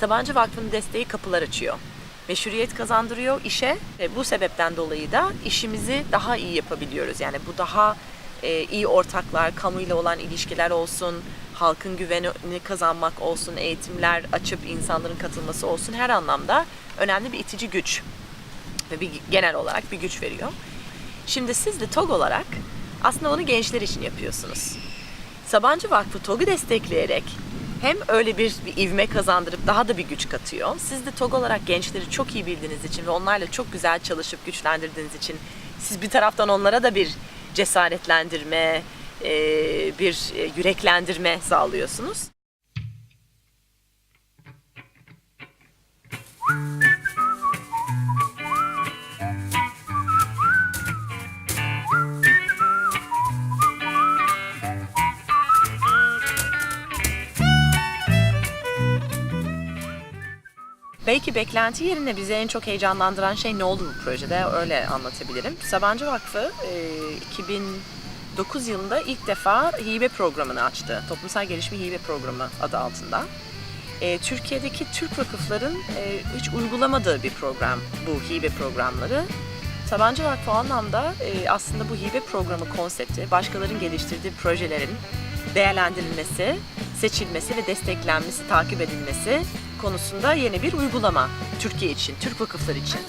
Sabancı Vakfı'nın desteği kapılar açıyor. Meşruiyet kazandırıyor işe ve bu sebepten dolayı da işimizi daha iyi yapabiliyoruz. Yani bu daha e, iyi ortaklar, kamuyla olan ilişkiler olsun, halkın güvenini kazanmak olsun, eğitimler açıp insanların katılması olsun her anlamda önemli bir itici güç ve bir genel olarak bir güç veriyor. Şimdi siz de TOG olarak aslında onu gençler için yapıyorsunuz. Sabancı Vakfı TOG'u destekleyerek hem öyle bir, bir ivme kazandırıp daha da bir güç katıyor. Siz de TOG olarak gençleri çok iyi bildiğiniz için ve onlarla çok güzel çalışıp güçlendirdiğiniz için siz bir taraftan onlara da bir cesaretlendirme, e, bir e, yüreklendirme sağlıyorsunuz. Belki beklenti yerine bizi en çok heyecanlandıran şey ne oldu bu projede öyle anlatabilirim. Sabancı Vakfı e, 2009 yılında ilk defa hibe programını açtı. Toplumsal Gelişme Hibe Programı adı altında. E, Türkiye'deki Türk vakıfların e, hiç uygulamadığı bir program bu hibe programları. Sabancı Vakfı o anlamda e, aslında bu hibe programı konsepti başkalarının geliştirdiği projelerin değerlendirilmesi, seçilmesi ve desteklenmesi, takip edilmesi konusunda yeni bir uygulama Türkiye için, Türk vakıfları için.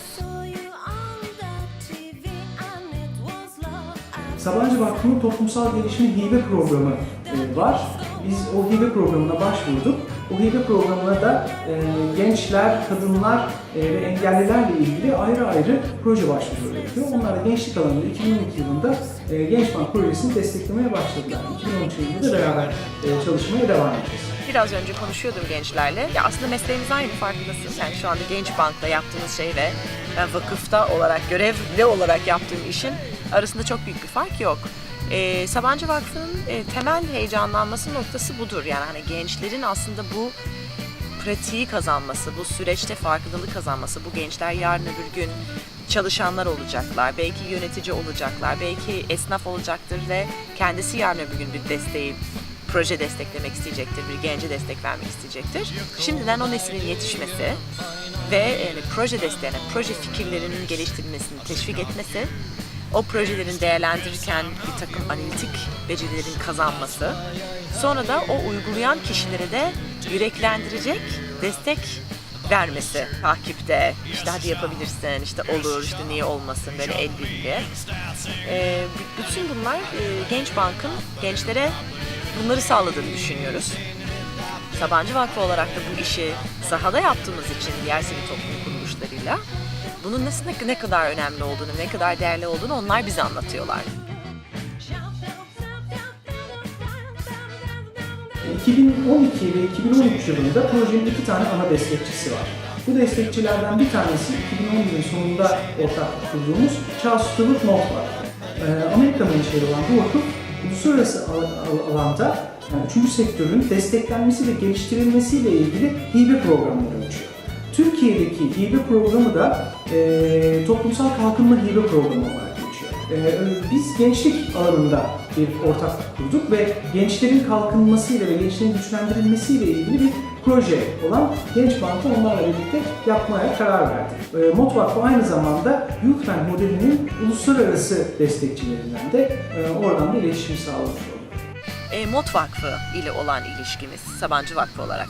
Sabancı Vakfı'nın toplumsal gelişim hibe programı e, var. Biz o hibe programına başvurduk. O hibe programına da e, gençler, kadınlar e, ve engellilerle ilgili ayrı ayrı proje başvuruları yapıyor. Onlar da gençlik alanında 2012 yılında e, Gençbank projesini desteklemeye başladılar. 2013 yılında da beraber çalışmaya devam edeceğiz. Biraz önce konuşuyordum gençlerle. Ya aslında mesleğimiz aynı farkındasınız. Yani şu anda Genç Bank'ta yaptığımız şey ve ben vakıfta olarak, görevli olarak yaptığım işin arasında çok büyük bir fark yok. Ee, Sabancı Vakfı'nın e, temel heyecanlanması noktası budur. Yani hani gençlerin aslında bu pratiği kazanması, bu süreçte farkındalık kazanması, bu gençler yarın öbür gün çalışanlar olacaklar, belki yönetici olacaklar, belki esnaf olacaktır ve kendisi yarın öbür gün bir desteği, proje desteklemek isteyecektir, bir gence destek vermek isteyecektir. Şimdiden o neslin yetişmesi ve yani proje desteğine, proje fikirlerinin geliştirilmesini teşvik etmesi, o projelerin değerlendirirken bir takım analitik becerilerin kazanması, sonra da o uygulayan kişilere de yüreklendirecek destek vermesi takipte işte hadi yapabilirsin işte olur işte niye olmasın böyle el birliği. B- bütün bunlar e, Genç Bank'ın gençlere bunları sağladığını düşünüyoruz. Sabancı Vakfı olarak da bu işi sahada yaptığımız için diğer sivil toplum kuruluşlarıyla bunun nasıl ne, kadar önemli olduğunu, ne kadar değerli olduğunu onlar bize anlatıyorlar. 2012 ve 2013 yılında projenin iki tane ana destekçisi var. Bu destekçilerden bir tanesi 2011'in sonunda ortak kurduğumuz Charles Stewart Not var. Ee, Amerika menşeli olan bu vakıf uluslararası al- al- alanda yani üçüncü sektörün desteklenmesi ve geliştirilmesiyle ilgili hibe programları açıyor. Türkiye'deki hibe programı da e, toplumsal kalkınma hibe programı olarak geçiyor. Ee, biz gençlik alanında bir ortaklık kurduk ve gençlerin kalkınmasıyla ve gençlerin güçlendirilmesiyle ilgili bir proje olan Genç Bank'ı onlarla birlikte yapmaya karar verdik. Ee, Mot Vakfı aynı zamanda Youthbank modelinin uluslararası destekçilerinden de e, oradan da iletişim sağlamış olduk. e, MOT Vakfı ile olan ilişkimiz Sabancı Vakfı olarak.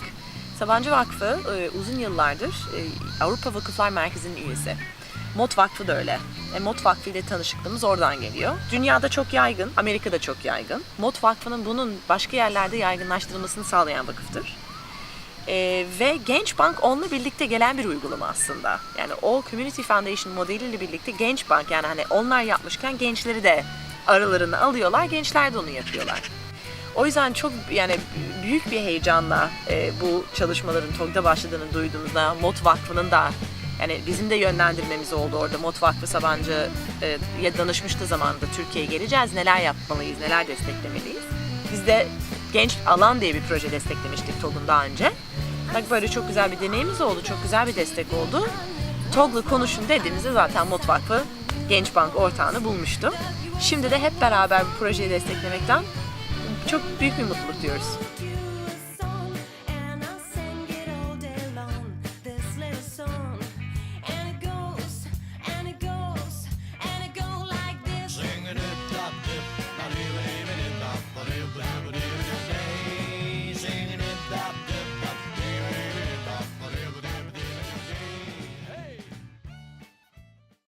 Sabancı Vakfı e, uzun yıllardır e, Avrupa Vakıflar Merkezi'nin üyesi. MOT Vakfı da öyle. E, MOT Vakfı ile tanışıklığımız oradan geliyor. Dünyada çok yaygın, Amerika'da çok yaygın. MOT Vakfı'nın bunun başka yerlerde yaygınlaştırılmasını sağlayan vakıftır. E, ve Genç Bank onunla birlikte gelen bir uygulama aslında. Yani o Community Foundation modeliyle birlikte Genç Bank yani hani onlar yapmışken gençleri de aralarına alıyorlar, gençler de onu yapıyorlar. O yüzden çok yani büyük bir heyecanla e, bu çalışmaların TOG'da başladığını duyduğumuzda MOT Vakfı'nın da yani bizim de yönlendirmemiz oldu orada. MOT Vakfı Sabancı'ya danışmıştı zamanında Türkiye'ye geleceğiz, neler yapmalıyız, neler desteklemeliyiz. Biz de Genç Alan diye bir proje desteklemiştik TOG'un daha önce. Bak böyle çok güzel bir deneyimimiz oldu, çok güzel bir destek oldu. TOG'la konuşun dediğimizde zaten MOT Vakfı Genç Bank ortağını bulmuştu. Şimdi de hep beraber bu projeyi desteklemekten çok büyük bir mutluluk diyoruz.